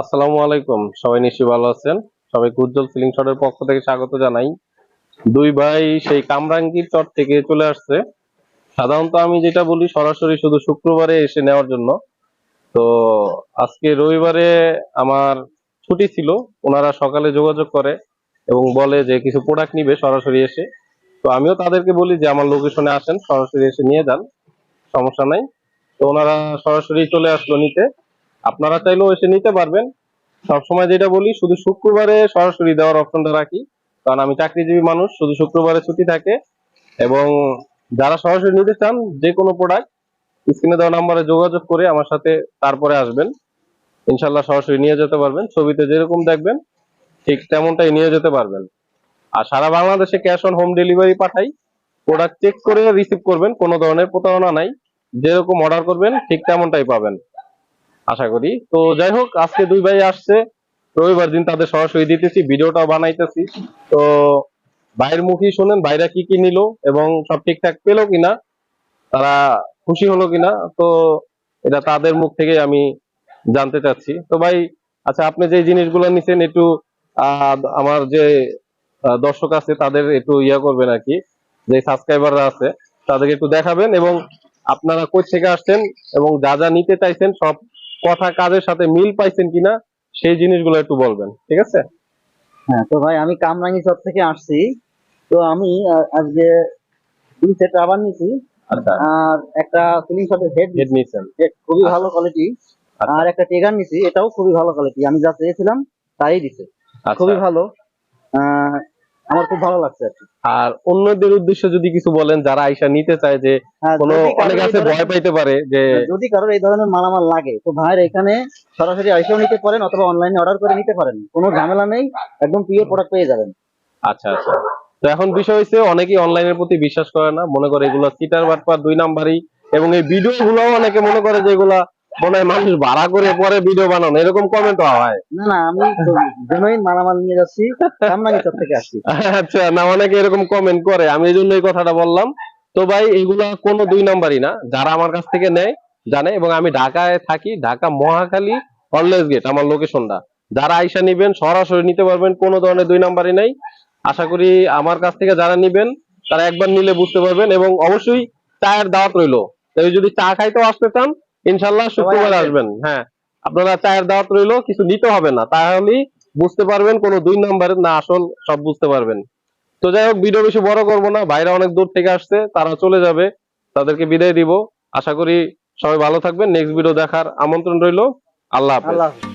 আসসালামু আলাইকুম। সবাই নিশ্চয়ই ভালো আছেন? সবাইকে উজ্জ্বল সিলিং শটের পক্ষ থেকে স্বাগত জানাই। দুই ভাই সেই কামরাঙ্গীর চট থেকে চলে আসছে। সাধারণত আমি যেটা বলি, সরাসরি শুধু শুক্রবারে এসে নেওয়ার জন্য। তো আজকে রবিবারে আমার ছুটি ছিল, ওনারা সকালে যোগাযোগ করে এবং বলে যে কিছু প্রোডাক্ট নিবে সরাসরি এসে। তো আমিও তাদেরকে বলি যে আমার লোকেশনে আসেন, সরাসরি এসে নিয়ে যান, সমস্যা নাই। তো ওনারা সরাসরি চলে আসলো নিতে। আপনারা চাইলেও এসে নিতে পারবেন। সবসময় যেটা বলি, শুধু শুক্রবারে সরাসরি দেওয়ার অপশনটা রাখি। কারণ আমি চাকরিজীবী মানুষ, শুধু শুক্রবারে ছুটি থাকে। এবং যারা সরাসরি নিতে চান, যে কোনো প্রোডাক্ট স্ক্রিনে দেওয়া নাম্বারে যোগাযোগ করে আমার সাথে তারপরে আসবেন। ইনশাল্লাহ সরাসরি নিয়ে যেতে পারবেন। ছবিতে যেরকম দেখবেন, ঠিক তেমনটাই নিয়ে যেতে পারবেন। আর সারা বাংলাদেশে ক্যাশ অন হোম ডেলিভারি পাঠাই প্রোডাক্ট চেক করে রিসিভ করবেন, কোনো ধরনের প্রতারণা নাই। যেরকম অর্ডার করবেন, ঠিক তেমনটাই পাবেন। আশা করি। তো যাই হোক, আজকে দুই ভাই আসছে। রবিবার দিন তাদের সরাসরি দিতেছি ভিডিওটা বানাইতেছি। তো ভাইয়ের মুখেই শোনেন, ভাইরা কি কি নিল এবং সব ঠিকঠাক পেল কিনা, তারা খুশি হলো কিনা, তো এটা তাদের মুখ থেকে আমি জানতে চাচ্ছি। তো ভাই আচ্ছা আপনি যে জিনিসগুলো নিছেন একটু আমার যে দর্শক আছে, তাদের একটু ইয়া করবেন আর কি, যে সাবস্ক্রাইবাররা আছে, তাদেরকে একটু দেখাবেন এবং আপনারা কই থেকে আসছেন এবং যা যা নিতে চাইছেন সব কথা কাজের সাথে মিল পাইছেন কিনা সেই জিনিসগুলো একটু বলবেন ঠিক আছে? হ্যাঁ তো ভাই আমি কামরাঙ্গি চর থেকে আসছি। তো আমি আজকে দুই সেট রাবার নিছি। আচ্ছা। আর একটা সিলিং শটের হেড হেড নিছেন। খুবই ভালো কোয়ালিটি আচ্ছা। আর একটা টেগার নিছি এটাও খুবই ভালো কোয়ালিটি আমি যা চেয়েছিলাম তাই দিছে। খুবই আচ্ছা ভালো আমার খুব ভালো লাগছে আর কি। আর অন্যদের উদ্দেশ্যে যদি কিছু বলেন যারা আইসা নিতে চায় যে হ্যাঁ, কোনো অনেক আছে ভয় পাইতে পারে যে যদি কারোর এই ধরনের মালামাল লাগে তো ভাইয়ের এখানে সরাসরি আইসেও নিতে পারেন অথবা অনলাইনে অর্ডার করে নিতে পারেন। কোনো ঝামেলা নেই একদম পিওর প্রোডাক্ট পেয়ে যাবেন। আচ্ছা আচ্ছা। তো এখন বিষয় হচ্ছে অনেকেই অনলাইনের প্রতি বিশ্বাস করে না মনে করে এগুলো সিটার বাটপার দুই নাম্বারই। এবং এই ভিডিও গুলো অনেকে মনে করে যে এগুলা মনে হয় মানুষ ভাড়া করে পরে ভিডিও বানানো এরকম কমেন্ট হয়। না না আমি জেনুইন মালামাল নিয়ে যাচ্ছি কামরাঙ্গি চর থেকে আসছি। আচ্ছা না অনেকে এরকম কমেন্ট করে আমি এই জন্য এই কথাটা বললাম। তো ভাই এগুলা কোনো দুই নাম্বারই না যারা আমার কাছ থেকে নেয় জানে এবং আমি ঢাকায় থাকি ঢাকা মহাখালী অলওয়েজ গেট আমার লোকেশনটা যারা আইসা নিবেন সরাসরি নিতে পারবেন কোনো ধরনের দুই নাম্বারই নাই। আশা করি আমার কাছ থেকে যারা নিবেন তারা একবার নিলে বুঝতে পারবেন এবং অবশ্যই চায়ের দাওয়াত রইল। তাই যদি চা খাইতেও আসতে চান ইনশাল্লাহ শুক্রবার আসবেন। হ্যাঁ। আপনারা চায়ের দাওয়াত রইল কিছু নিতে হবে না তাহলেই বুঝতে পারবেন কোনো দুই নম্বরের না আসল সব বুঝতে পারবেন। তো যাই হোক ভিডিও বেশি বড় করব না ভাইরা অনেক দূর থেকে আসছে তারা চলে যাবে তাদেরকে বিদায় দিব। আশা করি সবাই ভালো থাকবেন নেক্সট ভিডিও দেখার আমন্ত্রণ রইল। আল্লাহ আল্লাহ হাফেজ।